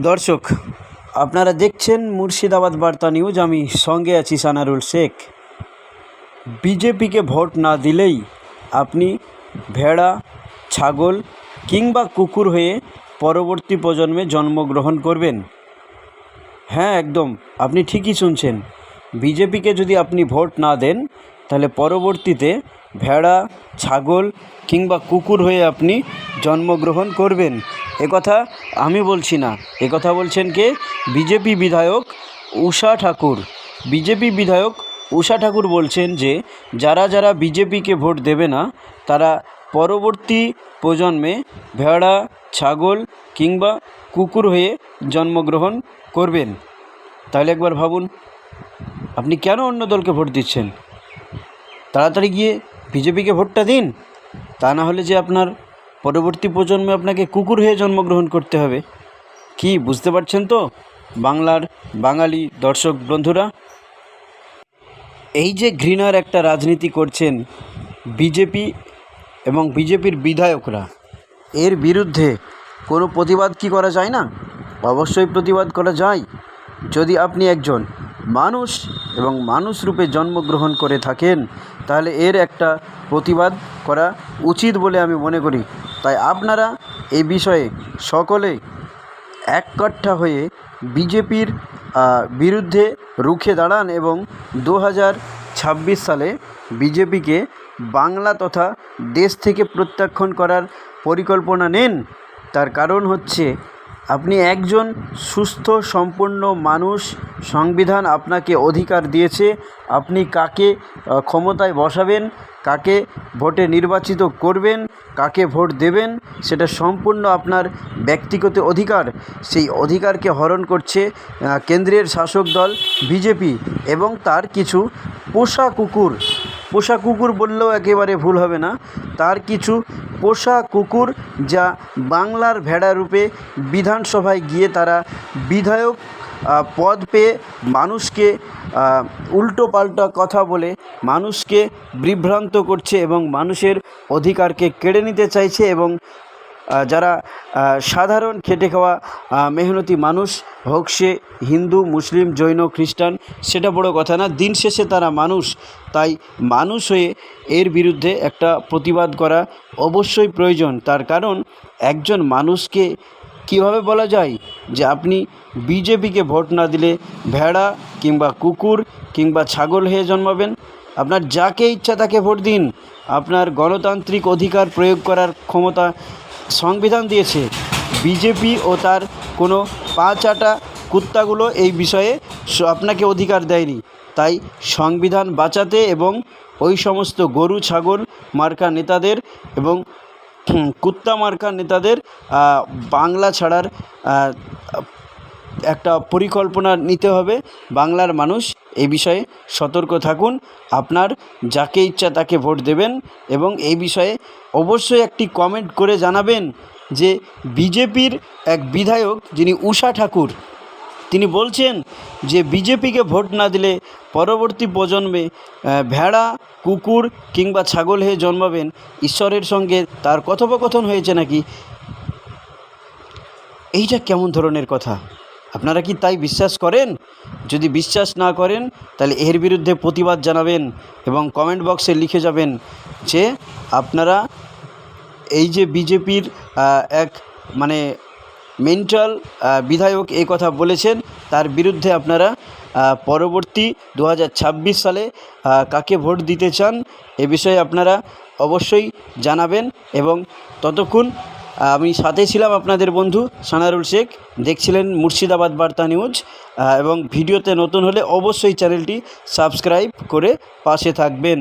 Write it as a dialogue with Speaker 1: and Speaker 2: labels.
Speaker 1: দর্শক, আপনারা দেখছেন মুর্শিদাবাদ বার্তা নিউজ। আমি সঙ্গে আছি সানারুল শেখ। বিজেপিকে ভোট না দিলেই আপনি ভেড়া, ছাগল কিংবা কুকুর হয়ে পরবর্তী প্রজন্মে জন্মগ্রহণ করবেন। হ্যাঁ একদম, আপনি ঠিকই শুনছেন। বিজেপিকে যদি আপনি ভোট না দেন, তাহলে পরবর্তীতে ভেড়া, ছাগল কিংবা কুকুর হয়ে আপনি জন্মগ্রহণ করবেন। একথা আমি বলছি না। একথা বলছেন কে? বিজেপি বিধায়ক উষা ঠাকুর। বিজেপি বিধায়ক উষা ঠাকুর বলছেন যে, যারা যারা বিজেপিকে ভোট দেবে না, তারা পরবর্তী প্রজন্মে ভেড়া, ছাগল কিংবা কুকুর হয়ে জন্মগ্রহণ করবেন। তাহলে একবার ভাবুন, আপনি কেন অন্য দলকে ভোট দিচ্ছেন? তাড়াতাড়ি গিয়ে বিজেপিকে ভোটটা দিন, তা না হলে যে আপনার পরবর্তী প্রজন্মে আপনাকে কুকুর হয়ে জন্মগ্রহণ করতে হবে। কি, বুঝতে পারছেন তো? বাংলার বাঙালি দর্শক বন্ধুরা, এই যে ঘৃণার একটা রাজনীতি করছেন বিজেপি এবং বিজেপির বিধায়করা, এর বিরুদ্ধে কোনো প্রতিবাদ কি করা যায় না? অবশ্যই প্রতিবাদ করা যায়। যদি আপনি একজন মানুষ এবং মানুষ রূপে জন্মগ্রহণ করে থাকেন, তাহলে এর একটা প্রতিবাদ করা উচিত বলে আমি মনে করি। তাই আপনারা এই বিষয়ে সকলে এককাঠা হয়ে বিজেপির বিরুদ্ধে রুখে দাঁড়ান এবং দু হাজার ছাব্বিশ সালে বিজেপিকে বাংলা তথা দেশ থেকে প্রত্যাখ্যান করার পরিকল্পনা নেন। তার কারণ হচ্ছে আপনি একজন সুস্থ সম্পন্ন মানুষ, সংবিধান আপনাকে অধিকার দিয়েছে, আপনি কাকে ক্ষমতায় বসাবেন, কাকে ভোটে নির্বাচিত করবেন, কাকে ভোট দেবেন, সেটা সম্পূর্ণ আপনার ব্যক্তিগত অধিকার। সেই অধিকারকে হরণ করছে কেন্দ্রের শাসক দল, বিজেপি এবং তার কিছু পোষা কুকুর। পোষা কুকুর বললেও একেবারে ভুল হবে না। তার কিছু পোষা কুকুর যা বাংলার ভেড়া রূপে বিধানসভায় গিয়ে তারা বিধায়ক পদ পেয়ে মানুষকে উল্টো পাল্টা কথা বলে মানুষকে বিভ্রান্ত করছে এবং মানুষের অধিকারকে কেড়ে নিতে চাইছে এবং যারা সাধারণ খেটে খাওয়া মেহনতি মানুষ, হোক সে হিন্দু, মুসলিম, জৈন, খ্রিস্টান, সেটা বড় কথা না। দিন শেষে তারা মানুষ, তাই মানুষ হয়ে এর বিরুদ্ধে একটা প্রতিবাদ করা অবশ্যই প্রয়োজন। তার কারণ, একজন মানুষকে কীভাবে বলা যায় যে আপনি বিজেপিকে ভোট না দিলে ভেড়া কিংবা কুকুর কিংবা ছাগল হয়ে জন্মাবেন? আপনার যাকে ইচ্ছা তাকে ভোট দিন। আপনার গণতান্ত্রিক অধিকার প্রয়োগ করার ক্ষমতা সংবিধান দিয়েছে। বিজেপি ও তার কোনো পা চাটা কুত্তাগুলো এই বিষয়ে আপনাকে অধিকার দেয়নি। তাই সংবিধান বাঁচাতে এবং ওই সমস্ত গরু, ছাগল মার্কা নেতাদের এবং কুত্তা মার্কা নেতাদের বাংলা ছাড়ার একটা পরিকল্পনা নিতে হবে। বাংলার মানুষ এই বিষয়ে সতর্ক থাকুন। আপনার যাকে ইচ্ছা তাকে ভোট দেবেন এবং এই বিষয়ে অবশ্যই একটি কমেন্ট করে জানাবেন যে বিজেপির এক বিধায়ক যিনি উষা ঠাকুর, তিনি বলছেন যে বিজেপিকে ভোট না দিলে পরবর্তী প্রজন্মে ভেড়া, কুকুর কিংবা ছাগল হয়ে জন্মাবেন, ঈশ্বরের সঙ্গে তার কথোপকথন হয়েছে নাকি? এইটা কেমন ধরনের কথা? আপনারা কি তাই বিশ্বাস করেন? যদি বিশ্বাস না করেন, তাহলে এর বিরুদ্ধে প্রতিবাদ জানাবেন এবং কমেন্ট বক্সে লিখে যাবেন যে আপনারা এই যে বিজেপির এক মানে মেন্টাল বিধায়ক এই কথা বলেছেন, তার বিরুদ্ধে আপনারা পরবর্তী দু হাজার ছাব্বিশ সালে কাকে ভোট দিতে চান, এ বিষয়ে আপনারা অবশ্যই জানাবেন এবং ততক্ষণ আমি সাথে ছিলাম আপনাদের বন্ধু সানারুল শেখ। দেখছিলেন মুর্শিদাবাদ বার্তা নিউজ। এবং ভিডিওতে নতুন হলে অবশ্যই চ্যানেলটি সাবস্ক্রাইব করে পাশে থাকবেন।